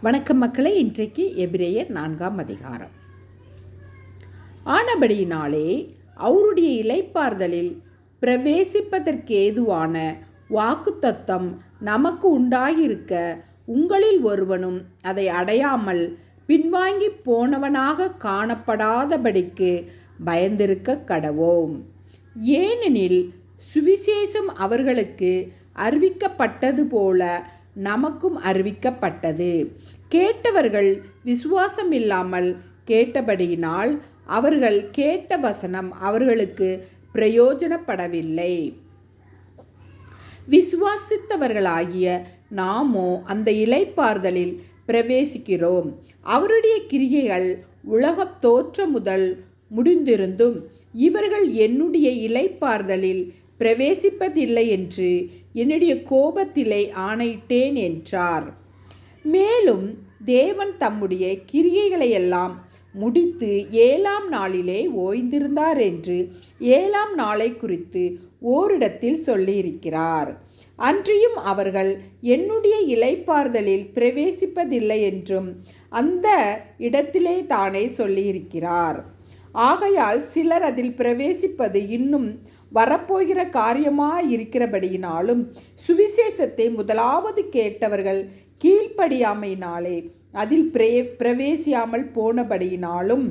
வணக்கம் மக்களே இன்றைக்கு எபிரேயர் நான்காம் அதிகாரம். ஆனபடியினாலே அவருடைய இலைப்பார்தலில் பிரவேசிப்பதற்கேதுவான வாக்குத்தத்தம் நமக்கு உண்டாகியிருக்க உங்களில் ஒருவனும் அதை அடையாமல் பின்வாங்கி போனவனாக காணப்படாதபடிக்கு பயந்திருக்க கடவோம். ஏனெனில் சுவிசேஷம் அவர்களுக்கு அறிவிக்கப்பட்டது போல நமக்கும் அறிவிக்கப்பட்டது. கேட்டவர்கள் விசுவாசம் இல்லாமல் கேட்டபடியினால் அவர்கள் கேட்ட வசனம் அவர்களுக்கு பிரயோஜனப்படவில்லை. விசுவாசித்தவர்களாகிய நாமோ அந்த இலைப்பார்தலில் பிரவேசிக்கிறோம். அவருடைய கிரியைகள் உலகத் தோற்ற முதல் முடிந்திருந்தும் இவர்கள் என்னுடைய இலைப்பார்தலில் பிரவேசிப்பதில்லை என்று என்னுடைய கோபத்திலே ஆணையிட்டேன் என்றார். மேலும் தேவன் தம்முடைய கிரியைகளையெல்லாம் முடித்து ஏழாம் நாளிலே ஓய்ந்திருந்தார் என்று ஏழாம் நாளை குறித்து ஓரிடத்தில் சொல்லியிருக்கிறார். அன்றியும் அவர்கள் என்னுடைய இலைப்பார்தலில் பிரவேசிப்பதில்லை என்றும் அந்த இடத்திலே தானே சொல்லியிருக்கிறார். ஆகையால் சிலர் அதில் பிரவேசிப்பது இன்னும் வரப்போகிற காரியமாக இருக்கிறபடியினாலும் சுவிசேஷத்தை முதலாவது கேட்டவர்கள் கீழ்ப்படியாமையினாலே அதில் பிரே பிரவேசியாமல் போனபடியினாலும்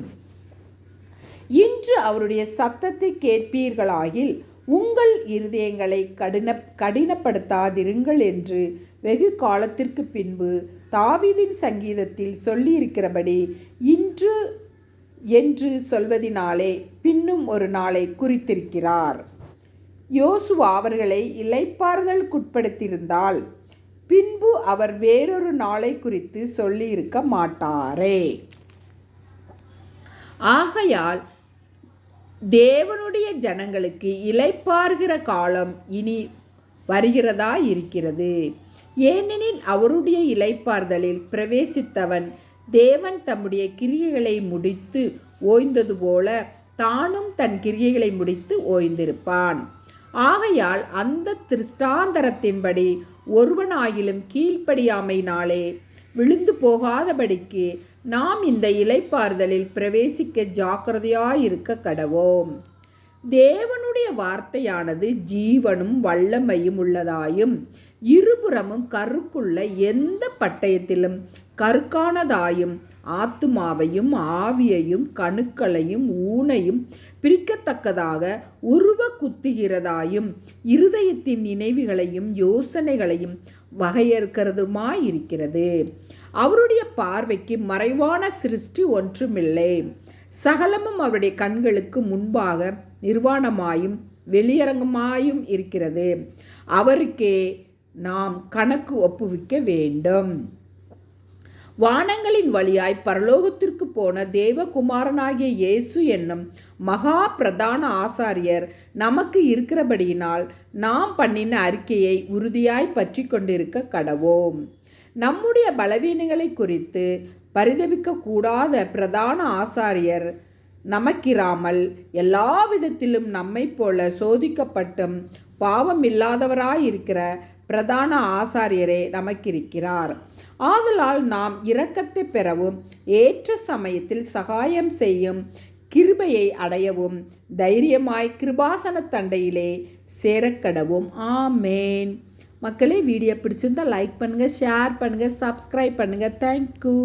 இன்று அவருடைய சத்தத்தை கேட்பீர்களாகில் உங்கள் இருதயங்களை கடின கடினப்படுத்தாதிருங்கள் என்று வெகு காலத்திற்கு பின்பு தாவிதின் சங்கீதத்தில் சொல்லியிருக்கிறபடி இன்று என்று சொல்வதினாலே பின்னும் ஒரு நாளை குறித்திருக்கிறார். யோசுவா அவர்களை இலைப்பாறுதலுக்குட்படுத்தியிருந்தால் பின்பு அவர் வேறொரு நாளை குறித்து சொல்லியிருக்க மாட்டாரே. ஆகையால் தேவனுடைய ஜனங்களுக்கு இலைப்பார்கிற காலம் இனி வருகிறதா இருக்கிறது ஏனெனில் அவருடைய இலைப்பார்தலில் பிரவேசித்தவன் தேவன் தம்முடைய கிரியைகளை முடித்து ஓய்ந்தது போல தானும் தன் கிரியைகளை முடித்து ஓய்ந்திருப்பான். ஆகையால் அந்த திருஷ்டாந்தரத்தின்படி ஒருவனாயிலும் கீழ்ப்படியாமையினாலே விழுந்து போகாதபடிக்கு நாம் இந்த இலைப்பார்தலில் பிரவேசிக்க ஜாக்கிரதையாயிருக்க கடவோம். தேவனுடைய வார்த்தையானது ஜீவனும் வல்லமையும் உள்ளதாயும் இருபுறமும் கருக்குள்ள எந்த பட்டயத்திலும் கருக்கானதாயும் ஆத்துமாவையும் ஆவியையும் கணுக்களையும் ஊனையும் பிரிக்கத்தக்கதாக உருவ குத்துகிறதாயும் இருதயத்தின் நினைவுகளையும் யோசனைகளையும் வகையறுக்கிறதுமாயிருக்கிறது. அவருடைய பார்வைக்கு மறைவான சிருஷ்டி ஒன்றுமில்லை. சகலமும் அவருடைய கண்களுக்கு முன்பாக நிர்வாணமாயும் வெளியரங்கமாயும் இருக்கிறது. அவருக்கே நாம் கணக்கு ஒப்புவிக்க வேண்டும். வானங்களின் வழியாய் பரலோகத்திற்கு போன தேவகுமாரனாகிய இயேசு என்னும் மகா பிரதான ஆசாரியர் நமக்கு இருக்கிறபடியினால் நாம் பண்ணின அறிக்கையை உறுதியாய் பற்றி கொண்டிருக்க கடவோம். நம்முடைய பலவீனங்களை குறித்து பரிதபிக்கக்கூடாத பிரதான ஆசாரியர் நமக்கிராமல் எல்லா விதத்திலும் நம்மை போல சோதிக்கப்பட்டும் பாவம் இல்லாதவராயிருக்கிற பிரதான ஆசாரியரே நமக்கிருக்கிறார். ஆதலால் நாம் இரக்கத்தை பெறவும் ஏற்ற சமயத்தில் சகாயம் செய்யும் கிருபையை அடையவும் தைரியமாய் கிருபாசன தண்டையிலே சேரக்கடவும். ஆமேன். மக்களே வீடியோ பிடிச்சிருந்தால் லைக் பண்ணுங்கள் ஷேர் பண்ணுங்கள் சப்ஸ்கிரைப் பண்ணுங்கள் தேங்க்யூ